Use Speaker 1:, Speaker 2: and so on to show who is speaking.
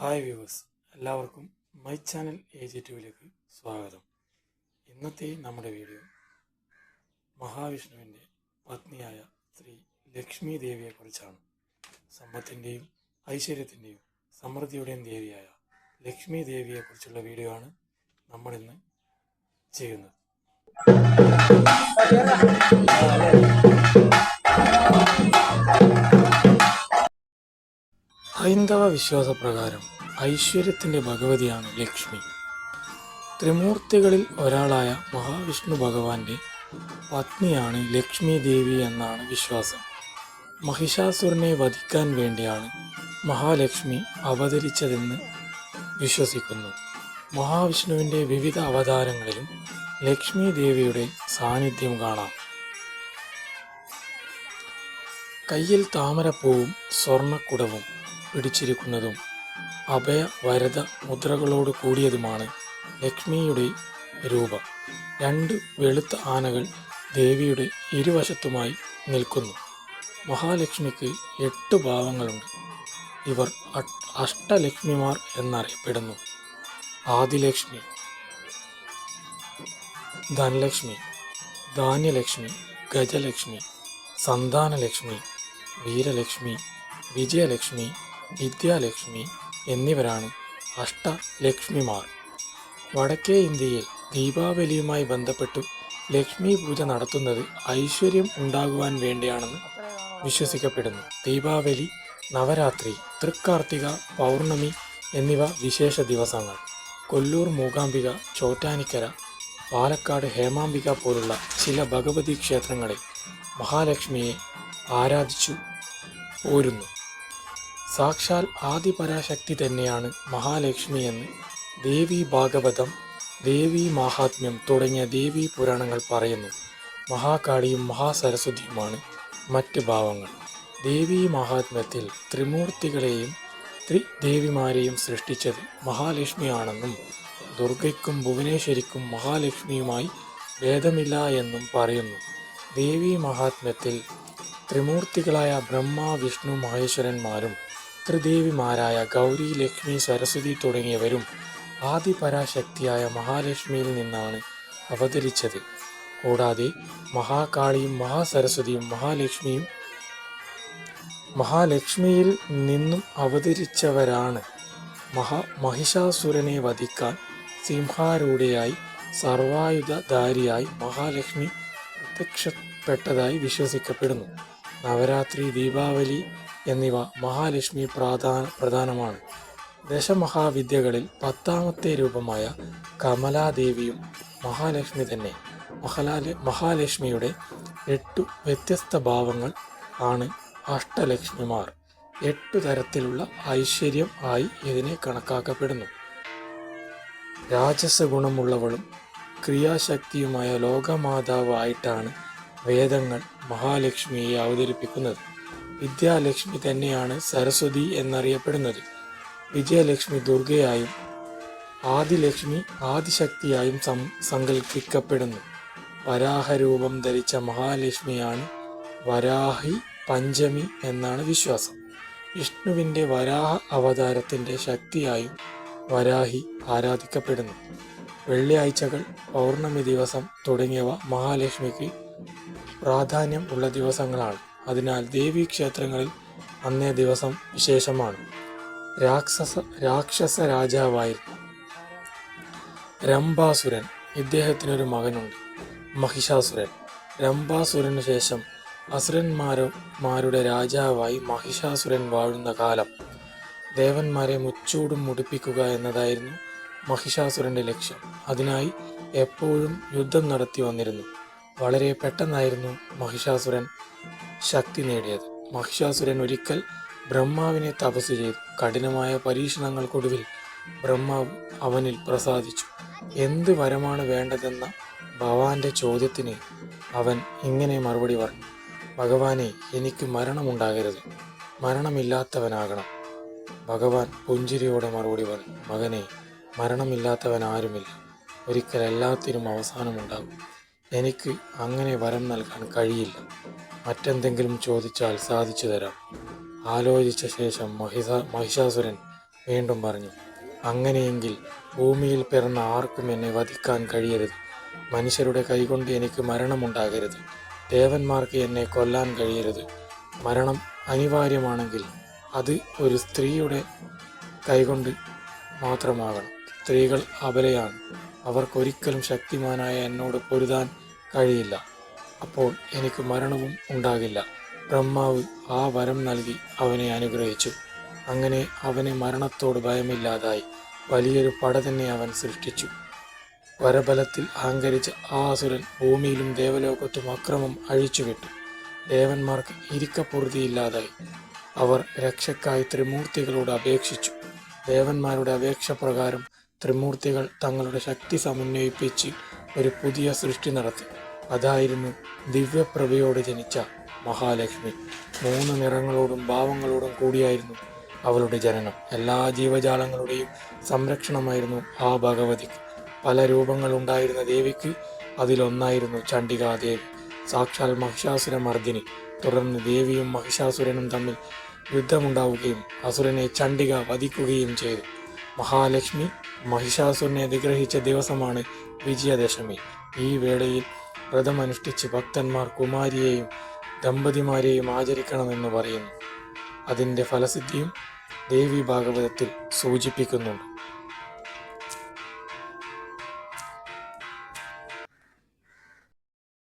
Speaker 1: Hi viewers എല്ലാവർക്കും my channel A G ടുവിലേക്ക് സ്വാഗതം. ഇന്നത്തെ നമ്മുടെ വീഡിയോ മഹാവിഷ്ണുവിന്റെ പത്നിയായ ശ്രീ ലക്ഷ്മി ദേവിയെക്കുറിച്ചാണ് സമ്പത്തിന്റെയും ഐശ്വര്യത്തിന്റെയും സമൃദ്ധിയുടെയും ദേവിയായ ലക്ഷ്മി ദേവിയെക്കുറിച്ചുള്ള വീഡിയോ ആണ് നമ്മളിന്ന് ചെയ്യുന്നത്. ഹൈന്ദവ വിശ്വാസപ്രകാരം ഐശ്വര്യത്തിന്റെ ഭഗവതിയാണ് ലക്ഷ്മി. ത്രിമൂർത്തികളിൽ ഒരാളായ മഹാവിഷ്ണു ഭഗവാന്റെ പത്നിയാണ് ലക്ഷ്മി ദേവി എന്നാണ് വിശ്വാസം. മഹിഷാസുരനെ വധിക്കാൻ വേണ്ടിയാണ് മഹാലക്ഷ്മി അവതരിച്ചതെന്ന് വിശ്വസിക്കുന്നു. മഹാവിഷ്ണുവിന്റെ വിവിധ അവതാരങ്ങളിലും ലക്ഷ്മി ദേവിയുടെ സാന്നിധ്യം കാണാം. കയ്യിൽ താമരപ്പൂവും സ്വർണക്കുടവും പിടിച്ചിരിക്കുന്നതും അഭയ വരത മുദ്രകളോട് കൂടിയതുമാണ് ലക്ഷ്മിയുടെ രൂപം. രണ്ട് വെളുത്ത ആനകൾ ദേവിയുടെ ഇരുവശത്തുമായി നിൽക്കുന്നു. മഹാലക്ഷ്മിക്ക് എട്ട് ഭാവങ്ങളുണ്ട്. ഇവർ അഷ്ടലക്ഷ്മിമാർ എന്നറിയപ്പെടുന്നു. ആദിലക്ഷ്മി ധനലക്ഷ്മി ധാന്യലക്ഷ്മി ഗജലക്ഷ്മി സന്താനലക്ഷ്മി വീരലക്ഷ്മി വിജയലക്ഷ്മി വിദ്യാലക്ഷ്മി എന്നിവരാണ് അഷ്ടലക്ഷ്മിമാർ. വടക്കേ ഇന്ത്യയിൽ ദീപാവലിയുമായി ബന്ധപ്പെട്ട് ലക്ഷ്മി പൂജ നടത്തുന്നത് ഐശ്വര്യം ഉണ്ടാകുവാൻ വേണ്ടിയാണെന്ന് വിശ്വസിക്കപ്പെടുന്നു. ദീപാവലി നവരാത്രി തൃക്കാർത്തിക പൗർണമി എന്നിവ വിശേഷ ദിവസങ്ങൾ. കൊല്ലൂർ മൂകാംബിക ചോറ്റാനിക്കര പാലക്കാട് ഹേമാംബിക പോലുള്ള ചില ഭഗവതി ക്ഷേത്രങ്ങളിൽ മഹാലക്ഷ്മിയെ ആരാധിച്ചു പോരുന്നു. സാക്ഷാൽ ആദിപരാശക്തി തന്നെയാണ് മഹാലക്ഷ്മി എന്ന് ദേവി ഭാഗവതം ദേവി മാഹാത്മ്യം തുടങ്ങിയ ദേവി പുരാണങ്ങൾ പറയുന്നു. മഹാകാളിയും മഹാസരസ്വതിയുമാണ് മറ്റ് ഭാവങ്ങൾ. ദേവി മഹാത്മ്യത്തിൽ ത്രിമൂർത്തികളെയും ത്രിദേവിമാരെയും സൃഷ്ടിച്ചത് മഹാലക്ഷ്മിയാണെന്നും ദുർഗയ്ക്കും ഭുവനേശ്വരിക്കും മഹാലക്ഷ്മിയുമായി ഭേദമില്ല എന്നും പറയുന്നു. ദേവി മഹാത്മ്യത്തിൽ ത്രിമൂർത്തികളായ ബ്രഹ്മ വിഷ്ണു മഹേശ്വരന്മാരും ത്രിദേവിമാരായ ഗൗരി ലക്ഷ്മി സരസ്വതി തുടങ്ങിയവരും ആദിപരാശക്തിയായ മഹാലക്ഷ്മിയിൽ നിന്നാണ് അവതരിച്ചത്. കൂടാതെ മഹാകാളിയും മഹാസരസ്വതിയും മഹാലക്ഷ്മിയും മഹാലക്ഷ്മിയിൽ നിന്നും അവതരിച്ചവരാണ്. മഹാ മഹിഷാസുരനെ വധിക്കാൻ സിംഹാരൂഢയായി സർവായുധധാരിയായി മഹാലക്ഷ്മി പ്രത്യക്ഷപ്പെട്ടതായി വിശ്വസിക്കപ്പെടുന്നു. നവരാത്രി ദീപാവലി എന്നിവ മഹാലക്ഷ്മി പ്രാധാന പ്രധാനമാണ്. ദശമഹാവിദ്യകളിൽ പത്താമത്തെ രൂപമായ കമലാദേവിയും മഹാലക്ഷ്മി തന്നെ. മഹാല മഹാലക്ഷ്മിയുടെ എട്ടു വ്യത്യസ്ത ഭാവങ്ങൾ ആണ് അഷ്ടലക്ഷ്മിമാർ. എട്ടു തരത്തിലുള്ള ഐശ്വര്യം ആയി ഇതിനെ കണക്കാക്കപ്പെടുന്നു. രാജസ ഗുണമുള്ളവളും ക്രിയാശക്തിയുമായ ലോകമാതാവായിട്ടാണ് വേദങ്ങൾ മഹാലക്ഷ്മിയെ അവതരിപ്പിക്കുന്നത്. വിദ്യാലക്ഷ്മി തന്നെയാണ് സരസ്വതി എന്നറിയപ്പെടുന്നത്. വിജയലക്ഷ്മി ദുർഗയായും ആദിലക്ഷ്മി ആദിശക്തിയായും സം സങ്കല്പിക്കപ്പെടുന്നു വരാഹരൂപം ധരിച്ച മഹാലക്ഷ്മിയാണ് വരാഹി പഞ്ചമി എന്നാണ് വിശ്വാസം. വിഷ്ണുവിന്റെ വരാഹ അവതാരത്തിന്റെ ശക്തിയായും വരാഹി ആരാധിക്കപ്പെടുന്നു. വെള്ളിയാഴ്ചകൾ പൗർണമി ദിവസം തുടങ്ങിയവ മഹാലക്ഷ്മിക്ക് പ്രാധാന്യം ഉള്ള ദിവസങ്ങളാണ്. അതിനാൽ ദേവീ ക്ഷേത്രങ്ങളിൽ അന്നേ ദിവസം വിശേഷമാണ്. രാക്ഷസ രാക്ഷസ രാജാവായിരുന്നു. രംഭാസുരൻ ഇദ്ദേഹത്തിനൊരു മകനുണ്ട്. മഹിഷാസുരൻ. രംഭാസുരന് ശേഷം അസുരന്മാരോ മാരുടെ രാജാവായി മഹിഷാസുരൻ വാഴുന്ന കാലം. ദേവന്മാരെ മുച്ചൂടും മുടിപ്പിക്കുക എന്നതായിരുന്നു മഹിഷാസുരന്റെ ലക്ഷ്യം. അതിനായി എപ്പോഴും യുദ്ധം നടത്തി വന്നിരുന്നു. വളരെ പെട്ടെന്നായിരുന്നു മഹിഷാസുരൻ ശക്തി നേടിയത്. മഹിഷാസുരൻ ഒരിക്കൽ ബ്രഹ്മാവിനെ തപസ് ചെയ്തു. കഠിനമായ പരീക്ഷണങ്ങൾക്കൊടുവിൽ ബ്രഹ്മാവ് അവനിൽ പ്രസാദിച്ചു. എന്ത് വരമാണ് വേണ്ടതെന്ന ഭവാന്റെ ചോദ്യത്തിന് അവൻ ഇങ്ങനെ മറുപടി പറഞ്ഞു. ഭഗവാനെ എനിക്ക് മരണമുണ്ടാകരുത്. മരണമില്ലാത്തവനാകണം. ഭഗവാൻ പുഞ്ചിരിയോടെ മറുപടി പറഞ്ഞു. മകനെ മരണമില്ലാത്തവൻ ആരുമില്ല ഒരിക്കൽ എല്ലാത്തിനും അവസാനമുണ്ടാകും. എനിക്ക് അങ്ങനെ വരം നൽകാൻ കഴിയില്ല. മറ്റെന്തെങ്കിലും ചോദിച്ചാൽ സാധിച്ചു തരാം. ആലോചിച്ച ശേഷം മഹിഷ മഹിഷാസുരൻ വീണ്ടും പറഞ്ഞു അങ്ങനെയെങ്കിൽ ഭൂമിയിൽ പിറന്ന ആർക്കും എന്നെ വധിക്കാൻ കഴിയരുത്. മനുഷ്യരുടെ കൈകൊണ്ട് എനിക്ക് മരണമുണ്ടാകരുത്. ദേവന്മാർക്ക് എന്നെ കൊല്ലാൻ കഴിയരുത്. മരണം അനിവാര്യമാണെങ്കിൽ അത് ഒരു സ്ത്രീയുടെ കൈകൊണ്ട് മാത്രമാകണം. സ്ത്രീകൾ അബലയാണ്. അവർക്കൊരിക്കലും ശക്തിമാനായ എന്നോട് പൊരുതാൻ കഴിയില്ല. അപ്പോൾ എനിക്ക് മരണവും ഉണ്ടാകില്ല. ബ്രഹ്മാവ് ആ വരം നൽകി അവനെ അനുഗ്രഹിച്ചു. അങ്ങനെ അവന് മരണത്തോട് ഭയമില്ലാതായി. വലിയൊരു പട തന്നെ അവൻ സൃഷ്ടിച്ചു. വരബലത്തിൽ അഹങ്കരിച്ച ആ അസുരൻ ഭൂമിയിലും ദേവലോകത്തും അക്രമം അഴിച്ചുവിട്ടു. ദേവന്മാർക്ക് ഇരിക്കപ്പൊറുതിയില്ലാതായി. അവർ രക്ഷക്കായി ത്രിമൂർത്തികളോട് അപേക്ഷിച്ചു. ദേവന്മാരുടെ അപേക്ഷ പ്രകാരം ത്രിമൂർത്തികൾ തങ്ങളുടെ ശക്തി സമന്വയിപ്പിച്ച് ഒരു പുതിയ സൃഷ്ടി നടത്തി. അതായിരുന്നു ദിവ്യപ്രഭയോട് ജനിച്ച മഹാലക്ഷ്മി. മൂന്ന് നിറങ്ങളോടും ഭാവങ്ങളോടും കൂടിയായിരുന്നു അവളുടെ ജനനം. എല്ലാ ജീവജാലങ്ങളുടെയും സംരക്ഷണമായിരുന്നു ആ ഭഗവതിക്ക് പല രൂപങ്ങളുണ്ടായിരുന്ന ദേവിക്ക് അതിലൊന്നായിരുന്നു ചണ്ഡികാദേവി. സാക്ഷാൽ മഹിഷാസുര മർദ്ദിനി തുടർന്ന് ദേവിയും മഹിഷാസുരനും തമ്മിൽ യുദ്ധമുണ്ടാവുകയും അസുരനെ ചണ്ഡിക വധിക്കുകയും ചെയ്തു. മഹാലക്ഷ്മി മഹിഷാസുരനെ അധിഗ്രഹിച്ച ദിവസമാണ് വിജയദശമി. ഈ വേളയിൽ വ്രതമനുഷ്ഠിച്ച് ഭക്തന്മാർ കുമാരിയെയും ദമ്പതിമാരെയും ആചരിക്കണമെന്ന് പറയുന്നു. അതിന്റെ ഫലസിദ്ധിയും ദേവി ഭാഗവതത്തിൽ സൂചിപ്പിക്കുന്നുണ്ട്.